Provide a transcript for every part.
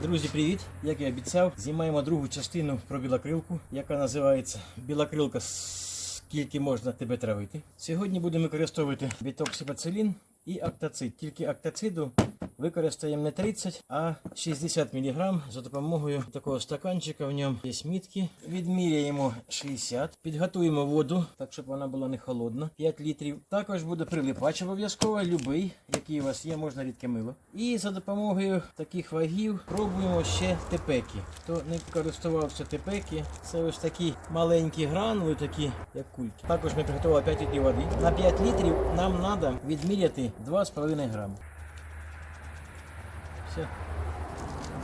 Друзі, привіт! Як і обіцяв, знімаємо другу частину про білокрилку, яка називається Білокрилка скільки можна тебе травити. Сьогодні будемо використовувати бітоксипацилін і актацид. Тільки актациду використаємо не 30, а 60 мг за допомогою такого стаканчика. В ньому є мітки. Відміряємо 60, підготуємо воду, так щоб вона була не холодна, 5 літрів. Також буде прилипач обов'язково, любий, який у вас є, можна рідке мило. І за допомогою таких вагів пробуємо ще тепеки. Хто не користувався тепеки, це ось такі маленькі гранули, такі як кульки. Також ми приготували 5 літрів води. На 5 літрів нам треба відміряти 2,5 грами. Все.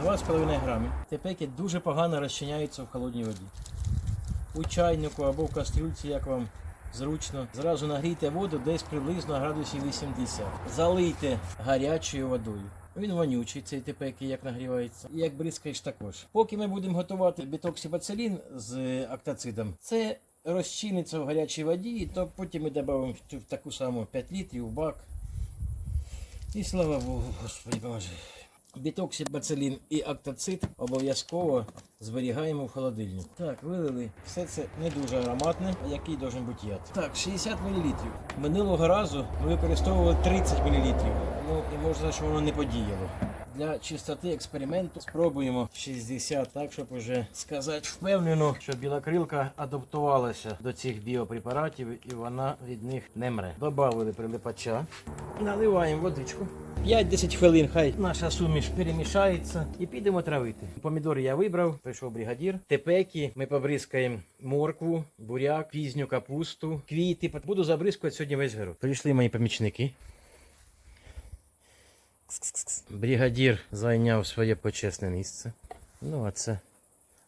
2,5 грами. Тепеки дуже погано розчиняються в холодній воді. У чайнику або в кастрюльці, як вам зручно. Зразу нагрійте воду десь приблизно градусів 80. Залийте гарячою водою. Він вонючий, цей тепеки, як нагрівається. І як бризкаєш також. Поки ми будемо готувати бітоксибацилін з актацидом, це розчиниться в гарячій воді, то потім ми додамо в таку саму 5 літрів в бак. І слава Богу, Господи, поможи. Бітоксибацилін і актацит обов'язково зберігаємо в холодильнику. Так, вилили. Все це не дуже ароматне, який должен бути яд. Так, 60 мл. Минулого разу ми використовували 30 мл. Ну і можна, що воно не подіяло. Для чистоти експерименту спробуємо 60, так, щоб уже сказати впевнено, що білокрилка адаптувалася до цих біопрепаратів і вона від них не мре. Добавили прилипача. Наливаємо водичку. 5-10 хвилин хай наша суміш перемішається і підемо травити. Помідори я вибрав, прийшов бригадір. Тепеки ми побризкаємо моркву, буряк, пізню капусту, квіти. Буду забризкувати сьогодні весь город. Прийшли мої помічники. Бригадір зайняв своє почесне місце. Ну, а це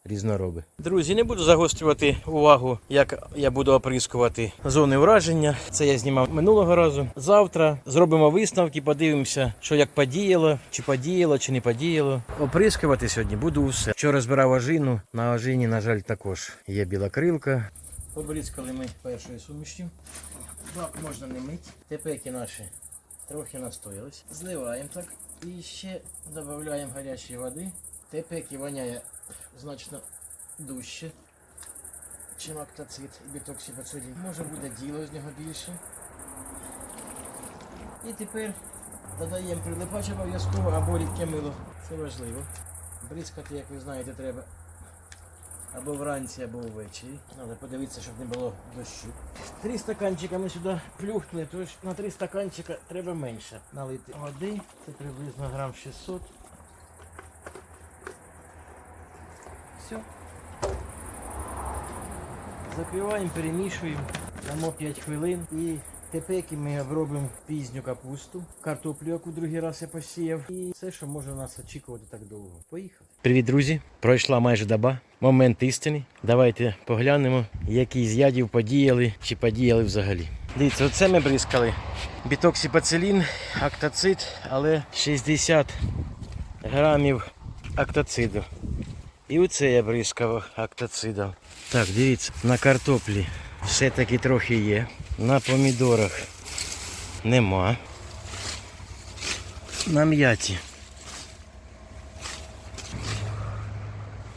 різнороби. Друзі, не буду загострювати увагу, як я буду оприскувати зони ураження. Це я знімав минулого разу. Завтра зробимо висновки, подивимося, що як подіяло, чи подіяло, чи не подіяло. Оприскувати сьогодні буду усе. Вчора збирав ожину. На ожині, на жаль, також є біла крилка. Побризкали ми першою сумішю. Бак можна не мити. Тепеки наші трохи настоялись. Зливаємо так. І ще додаємо гарячої води. Тепеки воняє значно дужче, чим актацит і бітоксибацилін. Може буде діло з нього більше. І тепер додаємо прилипач обов'язково або рідке мило. Це важливо. Бризкати, як ви знаєте, треба або вранці, або ввечері. Треба подивитися, щоб не було дощу. Три стаканчика ми сюди плюхнули, тож на три стаканчика треба менше налити води. Це приблизно грам 600. Все. Закриваємо, перемішуємо, дамо 5 хвилин і тепеки ми обробимо пізню капусту, картоплю, яку другий раз я посіяв, і все, що може нас очікувати так довго. Поїхали. Привіт, друзі! Пройшла майже доба. Момент істини. Давайте поглянемо, які з ядів подіяли чи подіяли взагалі. Дивіться, оце ми бризкали. Бітоксипацилін, актацид, але 60 грамів актациду. І оце я бризкав актацидом. Так, дивіться, на картоплі все-таки трохи є. На помідорах нема. На м'яті.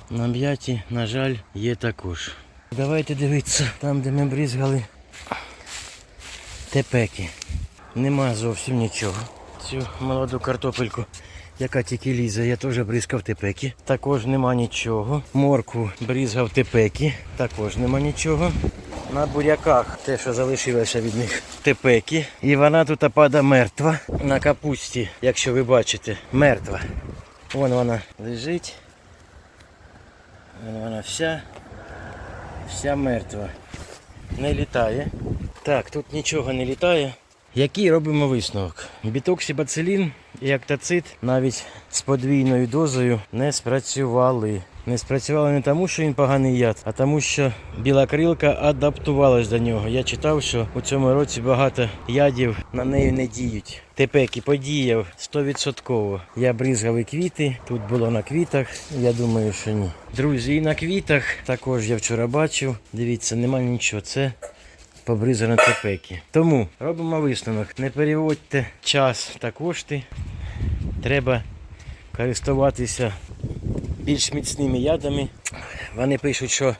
На м'яті, на жаль, є також. Давайте дивитися, там де ми бризгали тепеки. Нема зовсім нічого. Цю молоду картопельку яка тільки лізе, я теж бризкав тепеки. Також нема нічого. Моркву бризгав тепеки, також нема нічого. На буряках те, що залишилося від них тепеки. І вона тут пада мертва. На капусті, якщо ви бачите, мертва. Вон вона лежить. Вон вона вся, вся мертва. Не літає. Так, тут нічого не літає. Який робимо висновок? Бітоксибацилін і актацид навіть з подвійною дозою не спрацювали. Не спрацювали не тому, що він поганий яд, а тому, що біла крилка адаптувалась до нього. Я читав, що у цьому році багато ядів на неї не діють. Тепеки подіяв 100%. Я бризгав і квіти, тут було на квітах. Я думаю, що ні. Друзі, і на квітах також я вчора бачив. Дивіться, нема нічого. Це побризано тепеки. Тому робимо висновок. Не переводьте час та кошти. Треба користуватися більш міцними ядами. Вони пишуть, що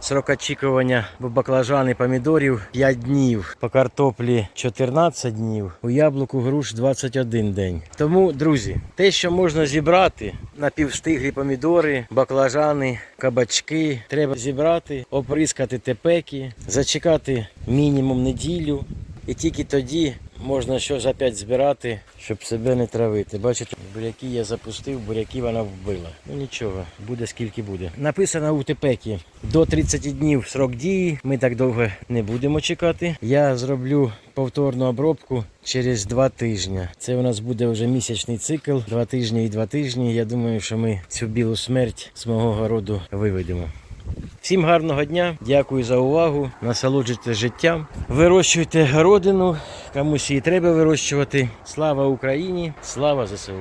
срок очікування баклажани помідорів 5 днів, по картоплі 14 днів, у яблуку груш 21 день. Тому, друзі, те, що можна зібрати, напівстиглі помідори, баклажани, кабачки, треба зібрати, оприскати тепеки, зачекати мінімум неділю. І тільки тоді можна щось опять збирати, щоб себе не травити. Бачите, буряки я запустив, буряки вона вбила. Ну нічого, буде скільки буде. Написано у тепекі до 30 днів срок дії. Ми так довго не будемо чекати. Я зроблю повторну обробку через два тижні. Це у нас буде вже місячний цикл, два тижні і два тижні. Я думаю, що ми цю білу смерть з мого городу виведемо. Всім гарного дня, дякую за увагу. Насолоджуйтесь життям. Вирощуйте городину, комусь її треба вирощувати. Слава Україні! Слава ЗСУ!